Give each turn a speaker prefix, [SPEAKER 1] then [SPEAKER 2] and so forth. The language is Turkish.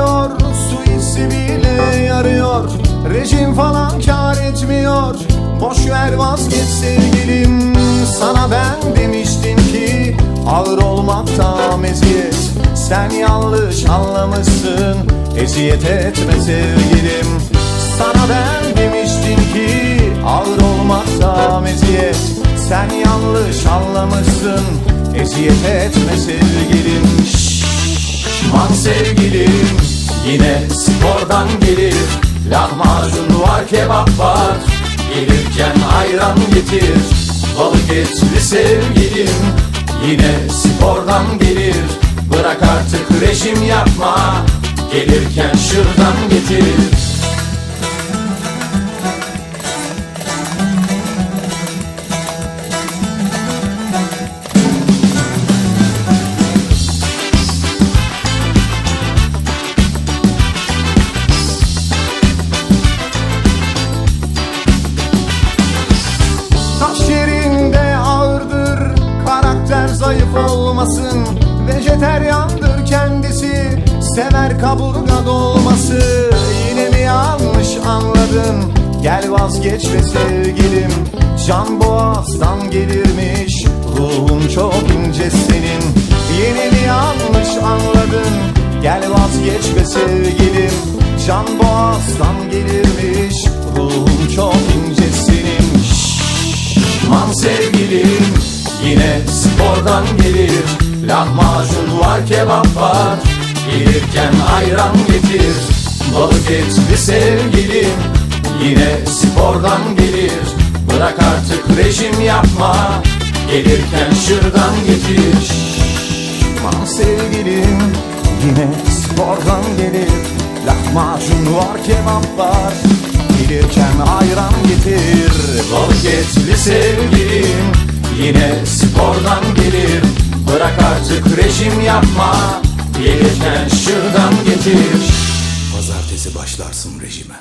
[SPEAKER 1] yarıyor Su hissi bile yarıyor. Rejim falan kar etmiyor Boş ver vazgeç sevgilim. Sana ben demiştim ki Ağır olmaktan eziyet Sen yanlış anlamışsın Eziyet etme sevgilim. Sana ben demiştim ki Ağır olmaktan eziyet Sen yanlış anlamışsın Eziyet etme sevgilim. Şşş, sevgilim. Yine spordan gelir Lahmacun var kebap var. Gelirken ayran getir Balık etli sevgilim. Yine spordan gelir Bırak artık rejim yapma. Gelirken şırdan getir olmasın. Vejeteryandır kendisi Sever kaburga dolması. Yine mi yanlış anladın? Gel vazgeç ve sevgilim. Can boğazdan gelirmiş Ruhun çok ince senin. Yine mi yanlış anladın? Gel vazgeç ve sevgilim. Can boğazdan gelirmiş Ruhun çok ince senin. Man sevgilim Yine spordan gelir Lahmacun var kebap var. Gelirken ayran getir. Balık etli sevgilim Yine spordan gelir. Bırak artık rejim yapma Gelirken şırdan getir. Man sevgilim Yine spordan gelir. Lahmacun var kebap var. Gelirken ayran getir. Balık etli sevgilim Yine spordan gelir Bırak artık rejim yapma Gelirken şırdan getir
[SPEAKER 2] Pazartesi başlarsın rejime.